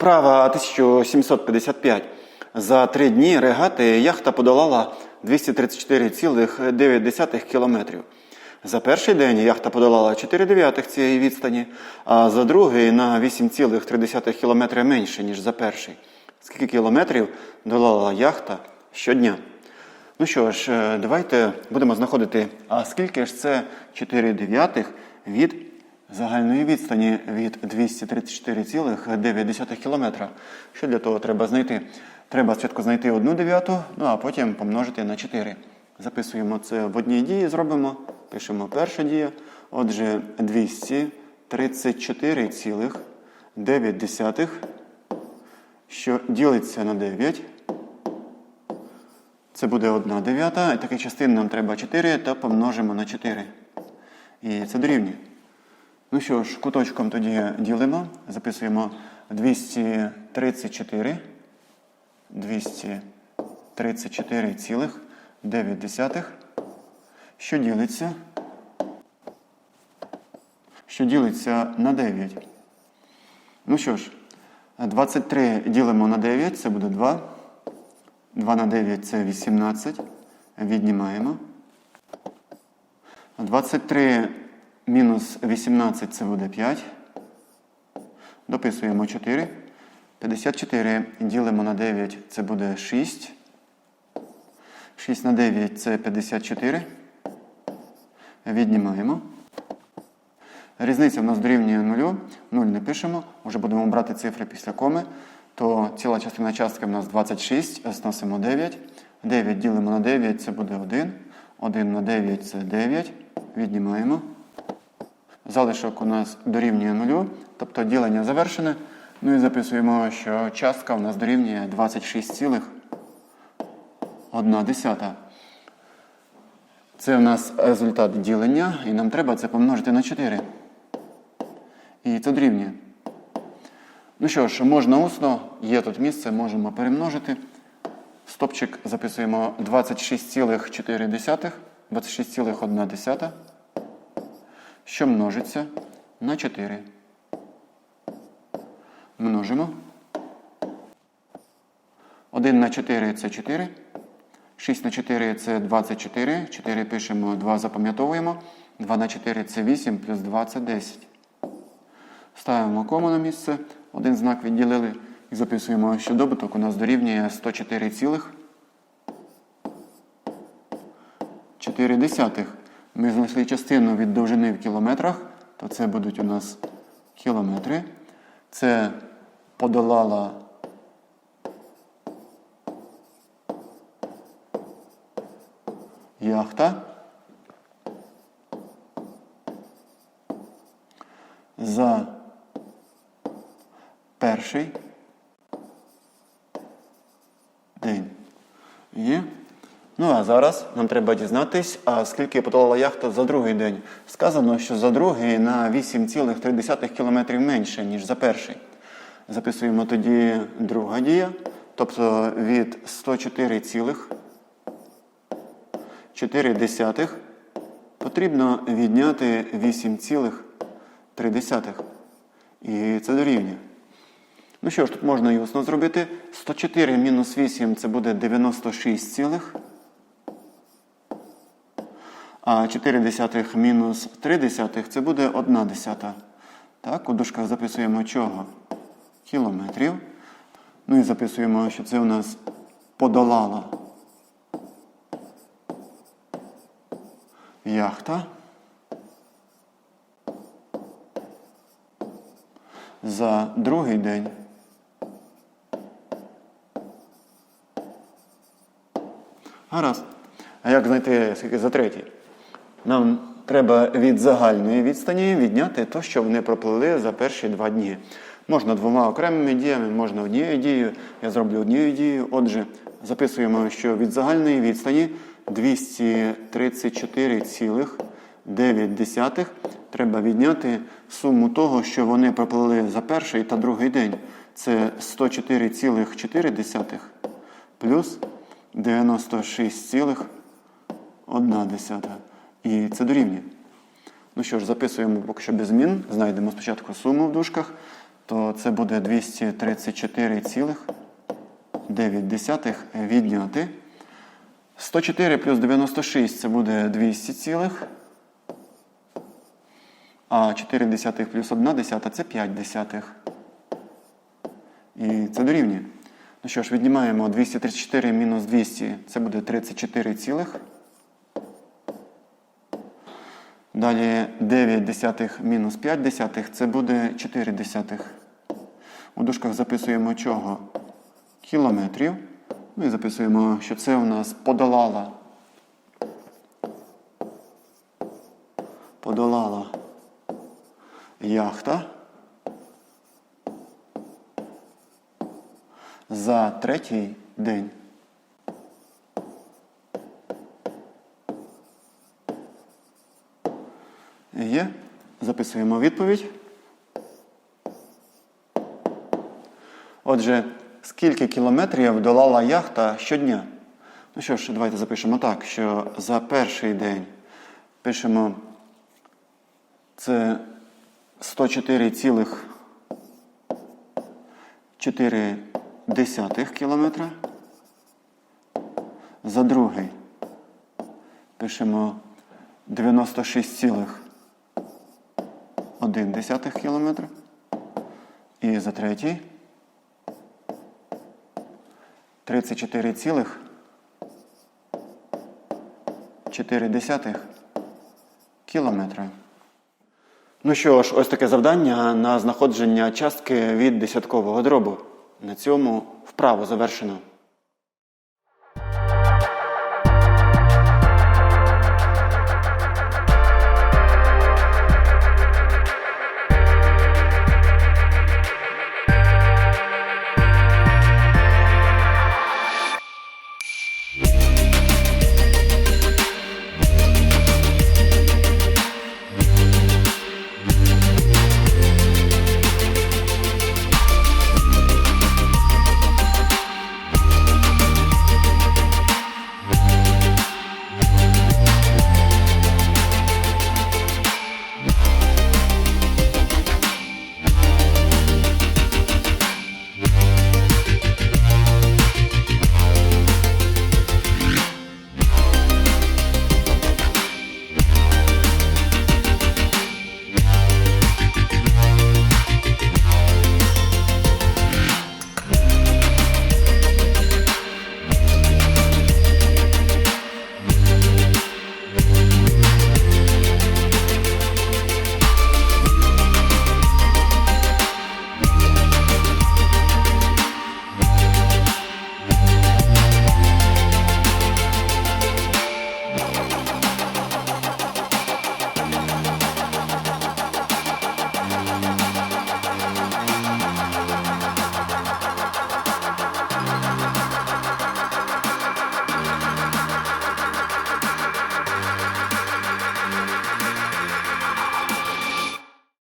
Вправа 1755. За три дні регати яхта подолала 234,9 кілометрів. За перший день яхта подолала 4 дев'ятих цієї відстані, а за другий на 8,3 кілометри менше, ніж за перший. Скільки кілометрів долала яхта щодня? Ну що ж, е, давайте будемо знаходити, а скільки ж це 4 дев'ятих від загальної відстані від 234,9 кілометра. Що для того треба знайти? Треба спочатку знайти одну дев'яту, ну а потім помножити на 4. Записуємо це в одній дії, зробимо. Пишемо перша дія. Отже, 234,9, що ділиться на 9. Це буде 1 дев'ята. І таких частин нам треба 4, то помножимо на 4. І це дорівнює. Ну що ж, куточком тоді ділимо. Записуємо 234. 234,9. Що ділиться? Що ділиться на 9. Ну що ж, 23 ділимо на 9, це буде 2. 2 на 9 це 18. Віднімаємо. 23 мінус 18 це буде 5. Дописуємо 4. 54 ділимо на 9 це буде 6. 6 на 9 це 54. Віднімаємо. Різниця в нас дорівнює 0. 0 не пишемо. Вже будемо брати цифри після коми. То ціла частина частки в нас 26, зносимо 9. 9 ділимо на 9, це буде 1. 1 на 9 це 9. Віднімаємо. Залишок у нас дорівнює 0, тобто ділення завершене. Ну і записуємо, що частка у нас дорівнює 26,1. Це у нас результат ділення, і нам треба це помножити на 4. І це дорівнює. Ну що ж, можна усно, є тут місце, можемо перемножити. Стопчик записуємо 26,4, 26,1, що множиться на 4. Множимо. 1 на 4 це 4. 6 на 4 це 24. 4 пишемо, 2 запам'ятовуємо. 2 на 4 це 8, плюс 2 це 10. Ставимо кому на місце. Один знак відділили і записуємо, що добуток у нас дорівнює 104 цілих 4 десятих. Ми знайшли частину від довжини в кілометрах, то це будуть у нас кілометри. Це подолала яхта. За перший день. Є. Ну а зараз нам треба дізнатись, а скільки подолала яхта за другий день. Сказано, що за другий на 8,3 км менше, ніж за перший. Записуємо тоді друга дія, тобто від 104,4 потрібно відняти 8,3. І це дорівнює. Ну що ж, тут можна і зробити. 104 мінус 8 це буде 96 цілих. А 4 десятих мінус 3 десятих це буде 1 десята. Так, у дужках записуємо чого? Кілометрів. Ну і записуємо, що це у нас подолала яхта. За другий день. Гаразд. А як знайти скільки за третій? Нам треба від загальної відстані відняти те, що вони проплили за перші два дні. Можна двома окремими діями, можна однією дією. Я зроблю однією дією. Отже, записуємо, що від загальної відстані 234,9 треба відняти суму того, що вони проплили за перший та другий день. Це 104,4 плюс 96,1. І це дорівнює. Ну що ж, записуємо поки що без змін. Знайдемо спочатку суму в дужках. то це буде 234,9 відняти. 104 плюс 96 це буде 200 цілих. А 4 десятих плюс 1 десята це 5 десятих. І це дорівнює. Ну що ж, віднімаємо 234 мінус 200, це буде 34 цілих. Далі 9 десятих мінус 5 десятих, це буде 4 десятих. У дужках записуємо чого? Кілометрів. Ну і записуємо, що це у нас подолала. Подолала яхта. За третій день. записуємо відповідь. Отже, скільки кілометрів вдолала яхта щодня? Ну що ж, давайте запишемо так, що за перший день пишемо це 104,4 кілометра. За другий пишемо 96,4 1,1 км. І за третій 34,4 км. Ну що ж, ось таке завдання на знаходження частки від десяткового дробу. На цьому вправо завершено.